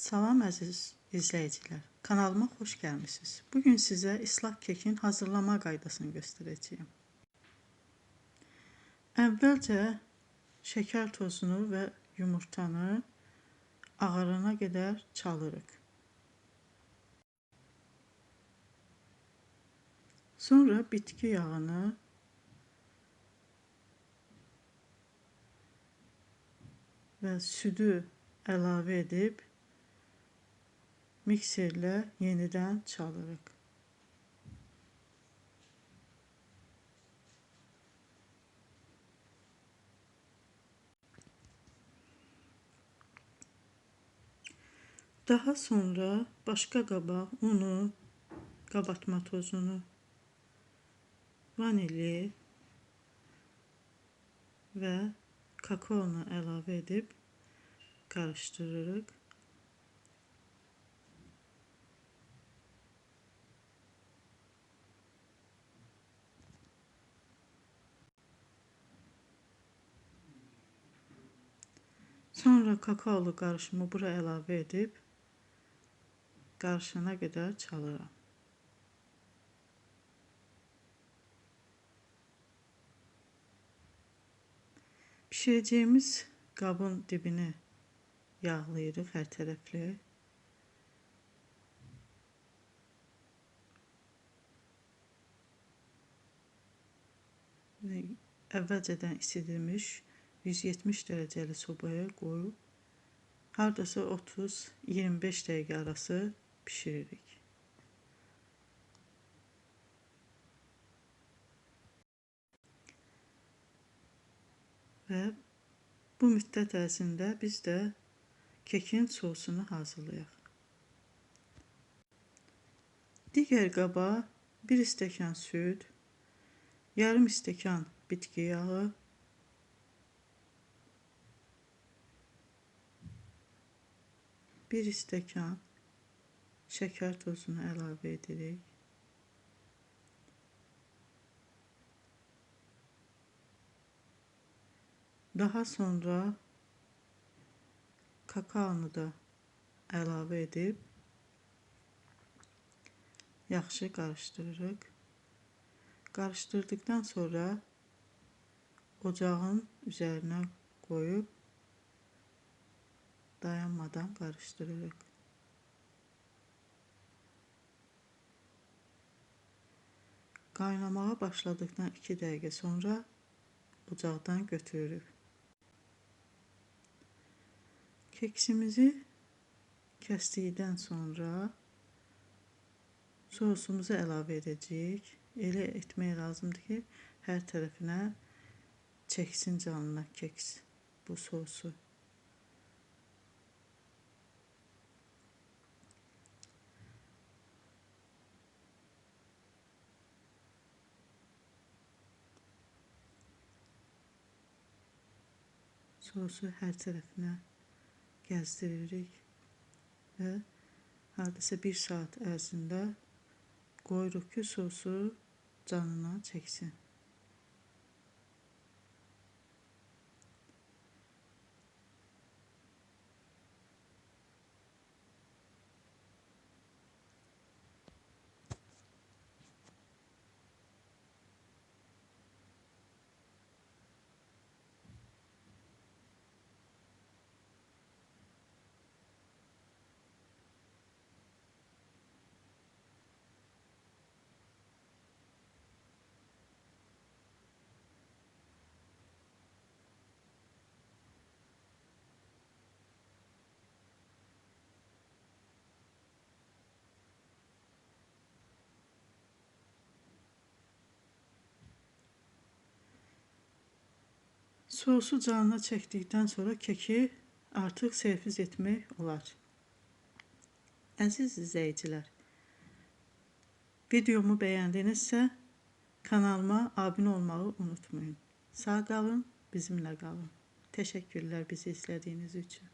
Salam əziz izləyicilər. Kanalıma xoş gəlmisiniz. Bu gün sizə ıslaq kekin hazırlama qaydasını göstərəcəyəm. Əvvəlcə şəkər tozunu və yumurtanı ağarana qədər çalırıq. Sonra bitki yağını və südü əlavə edib mikserlə yenidən çalırıq. Daha sonra başqa qaba unu, qabartma tozunu, vanili və kakaonu əlavə edib qarışdırırıq. Sonra kakaolu qarışımı bura əlavə edib qarışana qədər çalıram. Bişirəcəyimiz qabın dibini yağlayırıq hər tərəfli. Əvvəlcədən isidilmiş 170 dərəcəli sobaya qoyub hardasa 30-25 dəqiqə arası bişiririk. Və bu müddət ərzində biz də kekin sosunu hazırlayaq. Digər qaba 1 stəkan süd, yarım stəkan bitki yağı, bir stəkan şəkər tozunu əlavə edirik. Daha sonra kakaonu da əlavə edib yaxşı qarışdırırıq. Qarışdırdıktan sonra ocağın üzərinə qoyub dayanmadan karıştırırıq. Qaynamağa başladıktan 2 dəqiqə sonra ocaqdan götürürük. Keksimizi kəsdikdən sonra sosumuzu əlavə edəcəyik. Elə etmək lazımdır ki, hər tərəfinə çəksin canına keks bu sosu. Sosu hər tərəfinə gəzdiririk və hardasa 1 saat ərzində qoyuruq ki, sosu canına çəksin. Sosu canına çəkdikdən sonra keki artıq servis etmək olar. Əziz izləyicilər, videomu bəyəndinizsə kanalıma abunə olmağı unutmayın. Sağ qalın, bizimlə qalın. Təşəkkürlər bizi izlədiyiniz üçün.